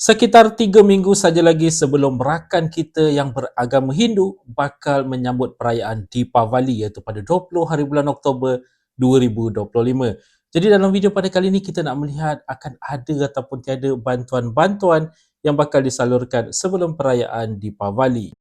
Sekitar tiga minggu saja lagi sebelum rakan kita yang beragama Hindu bakal menyambut perayaan Deepavali iaitu pada 20 hari bulan Oktober 2025. Jadi dalam video pada kali ini kita nak melihat akan ada ataupun tiada bantuan-bantuan yang bakal disalurkan sebelum perayaan Deepavali.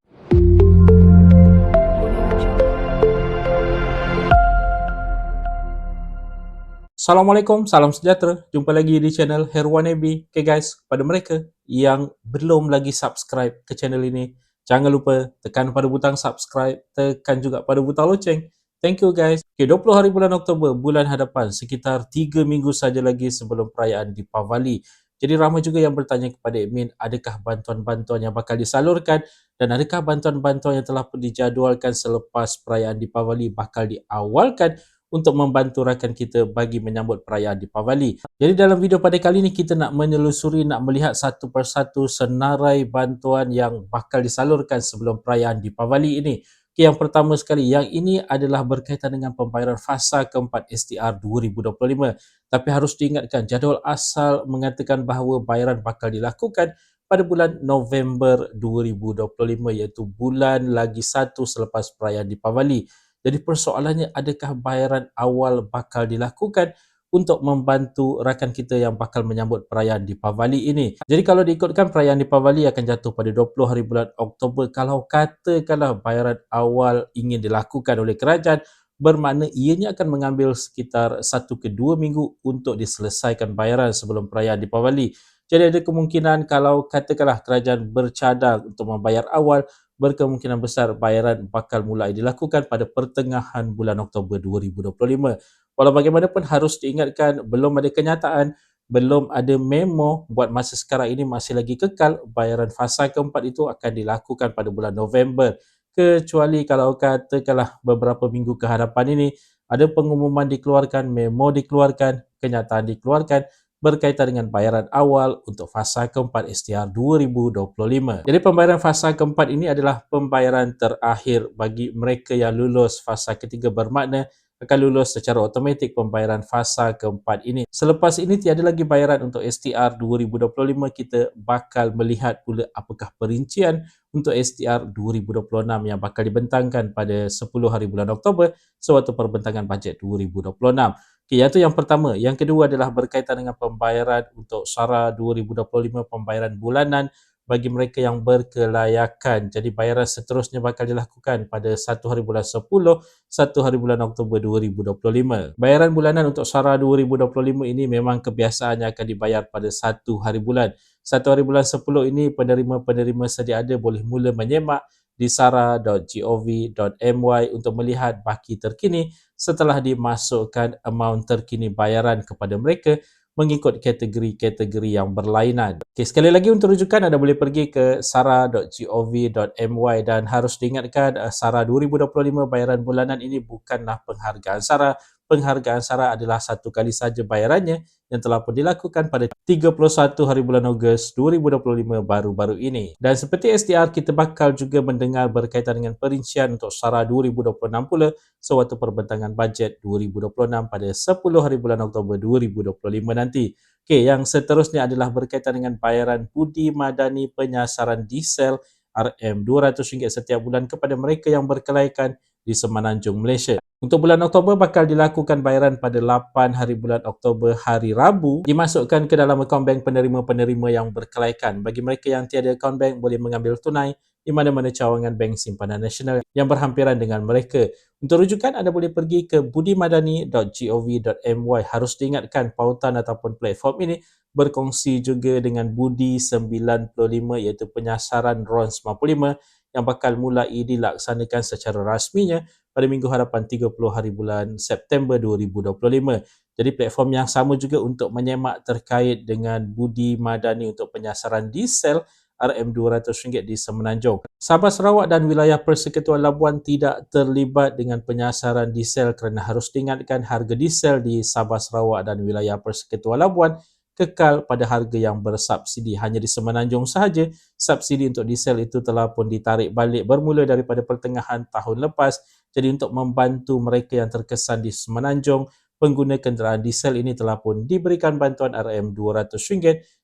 Assalamualaikum, salam sejahtera. Jumpa lagi di channel Herwan Ebi. Okay guys, kepada mereka yang belum lagi subscribe ke channel ini, jangan lupa tekan pada butang subscribe, tekan juga pada butang loceng. Thank you guys. Okay, 20 hari bulan Oktober, bulan hadapan, sekitar 3 minggu saja lagi sebelum perayaan di Pavali. Jadi ramai juga yang bertanya kepada admin, adakah bantuan-bantuan yang bakal disalurkan dan adakah bantuan-bantuan yang telah pun dijadualkan selepas perayaan di Pavali bakal diawalkan untuk membantu rakan kita bagi menyambut perayaan di Pavali. Jadi dalam video pada kali ini kita nak menelusuri, nak melihat satu persatu senarai bantuan yang bakal disalurkan sebelum perayaan di Pavali ini. Okay, yang pertama sekali, yang ini adalah berkaitan dengan pembayaran fasa keempat STR 2025. Tapi harus diingatkan, jadual asal mengatakan bahawa bayaran bakal dilakukan pada bulan November 2025 iaitu bulan lagi satu selepas perayaan di Pavali. Jadi persoalannya adakah bayaran awal bakal dilakukan untuk membantu rakan kita yang bakal menyambut perayaan di Pavali ini. Jadi kalau diikutkan perayaan di Pavali akan jatuh pada 20 hari bulan Oktober kalau katakanlah bayaran awal ingin dilakukan oleh kerajaan bermakna ianya akan mengambil sekitar 1 ke 2 minggu untuk diselesaikan bayaran sebelum perayaan di Pavali. Jadi ada kemungkinan kalau katakanlah kerajaan bercadang untuk membayar awal berkemungkinan besar bayaran bakal mulai dilakukan pada pertengahan bulan Oktober 2025. Walau bagaimanapun harus diingatkan belum ada kenyataan, belum ada memo buat masa sekarang ini masih lagi kekal bayaran fasa keempat itu akan dilakukan pada bulan November. Kecuali kalau katakanlah beberapa minggu ke hadapan ini ada pengumuman dikeluarkan, memo dikeluarkan, kenyataan dikeluarkan berkaitan dengan bayaran awal untuk fasa keempat STR 2025. Jadi pembayaran fasa keempat ini adalah pembayaran terakhir bagi mereka yang lulus fasa ketiga bermakna akan lulus secara automatik pembayaran fasa keempat ini. Selepas ini tiada lagi bayaran untuk STR 2025 kita bakal melihat pula apakah perincian untuk STR 2026 yang bakal dibentangkan pada 10 hari bulan Oktober sewaktu perbentangan bajet 2026. Okay, yang itu yang pertama. Yang kedua adalah berkaitan dengan pembayaran untuk SARA 2025 pembayaran bulanan bagi mereka yang berkelayakan. Jadi bayaran seterusnya bakal dilakukan pada 1 hari bulan 10, 1 hari bulan Oktober 2025. Bayaran bulanan untuk SARA 2025 ini memang kebiasaannya akan dibayar pada 1 hari bulan. 1 hari bulan 10 ini penerima-penerima sedia ada boleh mula menyemak di sara.gov.my untuk melihat baki terkini setelah dimasukkan amount terkini bayaran kepada mereka mengikut kategori-kategori yang berlainan. Okay, sekali lagi untuk rujukan anda boleh pergi ke sara.gov.my dan harus diingatkan uh, SARA 2025 bayaran bulanan ini bukanlah penghargaan SARA. Penghargaan SARA adalah satu kali saja bayarannya yang telah pun dilakukan pada 31 hari bulan Ogos 2025 baru-baru ini. Dan seperti STR, kita bakal juga mendengar berkaitan dengan perincian untuk SARA 2026 pula sewaktu perbentangan bajet 2026 pada 10 hari bulan Oktober 2025 nanti. Okey, yang seterusnya adalah berkaitan dengan bayaran budi madani penyasaran diesel RM200 setiap bulan kepada mereka yang berkelaikan di Semenanjung Malaysia. Untuk bulan Oktober bakal dilakukan bayaran pada 8 hari bulan Oktober hari Rabu dimasukkan ke dalam akaun bank penerima-penerima yang berkelaikan. Bagi mereka yang tiada akaun bank boleh mengambil tunai di mana-mana cawangan bank simpanan nasional yang berhampiran dengan mereka. Untuk rujukan anda boleh pergi ke budimadani.gov.my. Harus diingatkan pautan ataupun platform ini berkongsi juga dengan Budi 95 iaitu penyasaran RON 95 yang bakal mulai dilaksanakan secara rasminya pada minggu hadapan 30 hari bulan September 2025. Jadi platform yang sama juga untuk menyemak terkait dengan budi madani untuk penyasaran diesel RM200 di Semenanjung. Sabah Sarawak dan wilayah Persekutuan Labuan tidak terlibat dengan penyasaran diesel kerana harus diingatkan harga diesel di Sabah Sarawak dan wilayah Persekutuan Labuan kekal pada harga yang bersubsidi. Hanya di Semenanjung sahaja, subsidi untuk diesel itu telah pun ditarik balik bermula daripada pertengahan tahun lepas. Jadi untuk membantu mereka yang terkesan di Semenanjung, pengguna kenderaan diesel ini telah pun diberikan bantuan RM200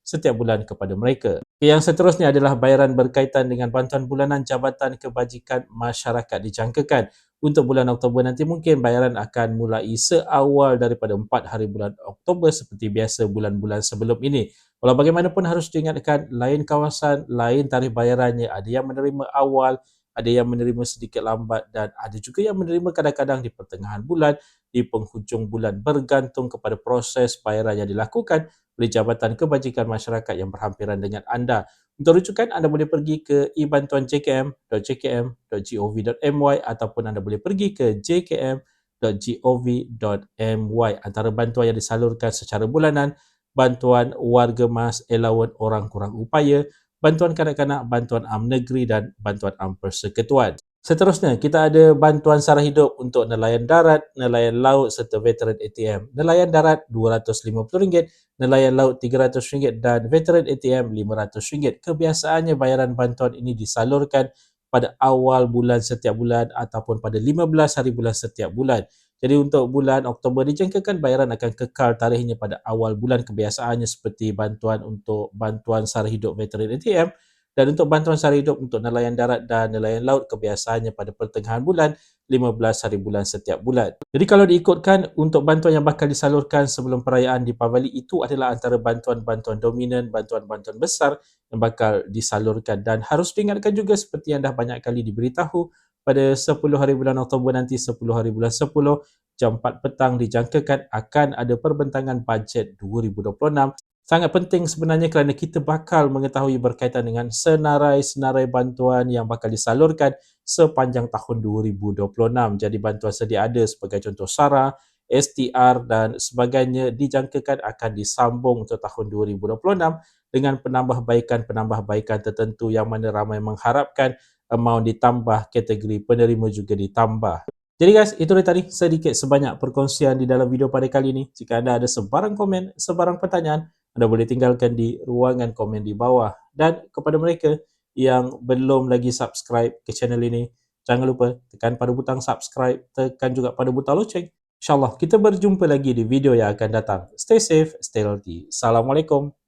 setiap bulan kepada mereka. Yang seterusnya adalah bayaran berkaitan dengan bantuan bulanan Jabatan Kebajikan Masyarakat dijangkakan untuk bulan Oktober nanti mungkin bayaran akan mulai seawal daripada 4 hari bulan Oktober seperti biasa bulan-bulan sebelum ini. Walau bagaimanapun harus diingatkan lain kawasan, lain tarikh bayarannya, ada yang menerima awal, ada yang menerima sedikit lambat dan ada juga yang menerima kadang-kadang di pertengahan bulan, di penghujung bulan bergantung kepada proses bayaran yang dilakukan oleh Jabatan Kebajikan Masyarakat yang berhampiran dengan anda. Untuk rujukan, anda boleh pergi ke ebantuan.jkm.jkm.gov.my ataupun anda boleh pergi ke jkm.gov.my. Antara bantuan yang disalurkan secara bulanan, bantuan warga mas, allowance orang kurang upaya, bantuan kanak-kanak, bantuan am negeri dan bantuan am persekutuan. Seterusnya, kita ada bantuan sara hidup untuk nelayan darat, nelayan laut serta veteran ATM. Nelayan darat RM250, nelayan laut RM300 dan veteran ATM RM500. Kebiasaannya bayaran bantuan ini disalurkan pada awal bulan setiap bulan ataupun pada 15 hari bulan setiap bulan. Jadi untuk bulan Oktober dijangkakan bayaran akan kekal tarikhnya pada awal bulan kebiasaannya seperti bantuan untuk bantuan sara hidup veteran ATM dan untuk bantuan sara hidup untuk nelayan darat dan nelayan laut kebiasaannya pada pertengahan bulan 15 hari bulan setiap bulan. Jadi kalau diikutkan untuk bantuan yang bakal disalurkan sebelum perayaan di Pavali itu adalah antara bantuan-bantuan dominan, bantuan-bantuan besar yang bakal disalurkan dan harus diingatkan juga seperti yang dah banyak kali diberitahu pada 10 hari bulan Oktober nanti 10 hari bulan 10 jam 4 petang dijangkakan akan ada perbentangan bajet 2026 sangat penting sebenarnya kerana kita bakal mengetahui berkaitan dengan senarai-senarai bantuan yang bakal disalurkan sepanjang tahun 2026 jadi bantuan sedia ada sebagai contoh SARA STR dan sebagainya dijangkakan akan disambung untuk tahun 2026 dengan penambahbaikan-penambahbaikan tertentu yang mana ramai mengharapkan amount ditambah, kategori penerima juga ditambah. Jadi guys, itu dia tadi sedikit sebanyak perkongsian di dalam video pada kali ini. Jika anda ada sebarang komen, sebarang pertanyaan, anda boleh tinggalkan di ruangan komen di bawah. Dan kepada mereka yang belum lagi subscribe ke channel ini, jangan lupa tekan pada butang subscribe, tekan juga pada butang loceng. InsyaAllah kita berjumpa lagi di video yang akan datang. Stay safe, stay healthy. Assalamualaikum.